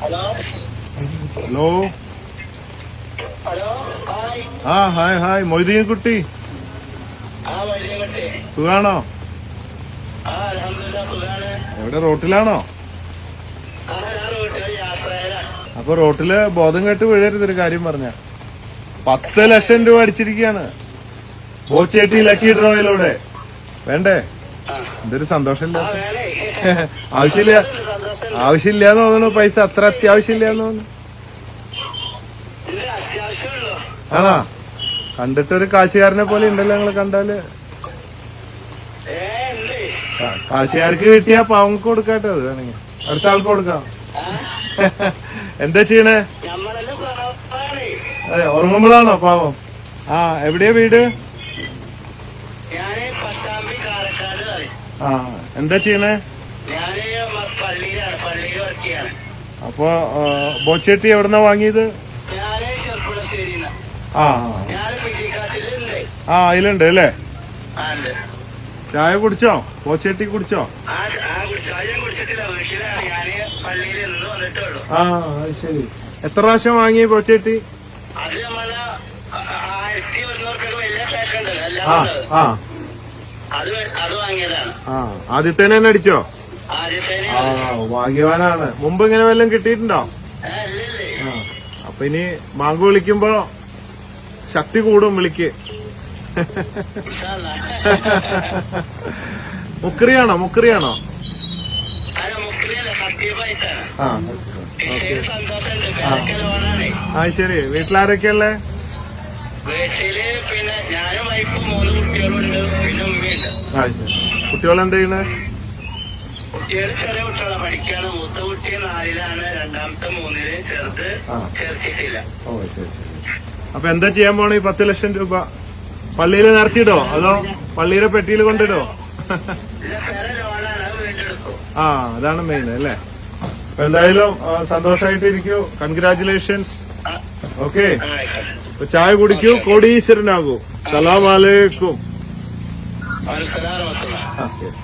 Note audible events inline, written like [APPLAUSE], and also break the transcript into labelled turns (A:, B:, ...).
A: Hello
B: ആ hi hi. Moideen കുട്ടി. സുഖാണോ? എവിടെ റോട്ടിലാണോ? അപ്പൊ റോട്ടിൽ ബോധം കെട്ട് വീഴരുത് ഒരു കാര്യം പറഞ്ഞ. പത്ത് ലക്ഷം രൂപ അടിച്ചിരിക്കുകയാണ് ബോച്ചേട്ടി ലക്കി ഡ്രോയിലൂടെ. വേണ്ടേ. എന്തൊരു സന്തോഷമില്ല
A: ആ വേണേ. [LAUGHS]
B: ആവശ്യമില്ല എന്ന് തോന്നുന്നു. പൈസ അത്ര അത്യാവശ്യമില്ലാന്ന് തോന്നുന്നു.
A: ഇല്ല കണ്ടിട്ട്
B: ആണോ? കണ്ടിട്ടൊരു കാശുകാരനെ പോലെ ഉണ്ടല്ലോ
A: ഞങ്ങൾ
B: കണ്ടാൽ. കാശുകാർക്ക് കിട്ടിയാ പാവങ്ങൾക്ക് കൊടുക്കാട്ടെ അത് വേണമെങ്കിൽ. അടുത്ത ആൾക്ക് കൊടുക്കാം. എന്താ ചെയ്യണേ? അതെ ഉറങ്ങുമ്പോഴാണോ പാവം? ആ എവിടെയാ വീട്? ആ എന്താ ചെയ്യണേ? അപ്പൊ ബോച്ചേട്ടി എവിടുന്നാ വാങ്ങിയത്? ആ അതിലുണ്ട് അല്ലേ? ചായ കുടിച്ചോ? ബോച്ചേട്ടി കുടിച്ചോ?
A: ആ
B: ശരി. എത്ര പ്രാവശ്യം വാങ്ങി ബോച്ചേട്ടി?
A: അത് ആ-
B: ആദ്യത്തേനെ തന്നെ അടിച്ചോ? ആ ഭാഗ്യവാനാണ്. മുമ്പ് ഇങ്ങനെ വല്ലതും കിട്ടിയിട്ടുണ്ടോ? അപ്പൊ ഇനി ബാങ്ക് വിളിക്കുമ്പോ ശക്തി കൂടും വിളിക്ക്. മുക്രിയാണോ? മുക്രിയാണോ? ആ ശരി. വീട്ടിലാരൊക്കെയല്ലേ
A: വീട്ടിൽ പിന്നെ ഞാനും വൈഫും മൂന്ന് കുട്ടികളുണ്ട് പിന്നെ ഉമ്മയുണ്ട്.
B: ആ ശരി. കുട്ടികൾ എന്താ ചെയ്യണേ?
A: ചെറിയ കുട്ടികളെ? പഠിക്കാണ്. മൂത്ത കുട്ടി നാലിലാണ്. രണ്ടാമത്തെ മൂന്നിൽ ചെറുത് ചേർത്തിട്ടില്ല.
B: ഓ ശരി ശരി. അപ്പൊ എന്താ ചെയ്യാൻ പോണ? ഈ പത്ത് ലക്ഷം രൂപ. പള്ളിയിൽ നിറച്ചിടോ അതോ പള്ളിയിലെ പെട്ടിയിൽ കൊണ്ടിടോ? ആ അതാണ് മെയിൻ അല്ലേ? അപ്പൊ എന്തായാലും സന്തോഷമായിട്ടിരിക്കൂ സന്തോഷായിട്ടിരിക്കൂ. കൺഗ്രാചുലേഷൻസ് ഓക്കെ ചായ കുടിക്കൂ. കോടീശ്വരനാകൂ. സലാം അലൈക്കും.
A: ഓക്കെ മക്കളാ
B: ആ, ശരി.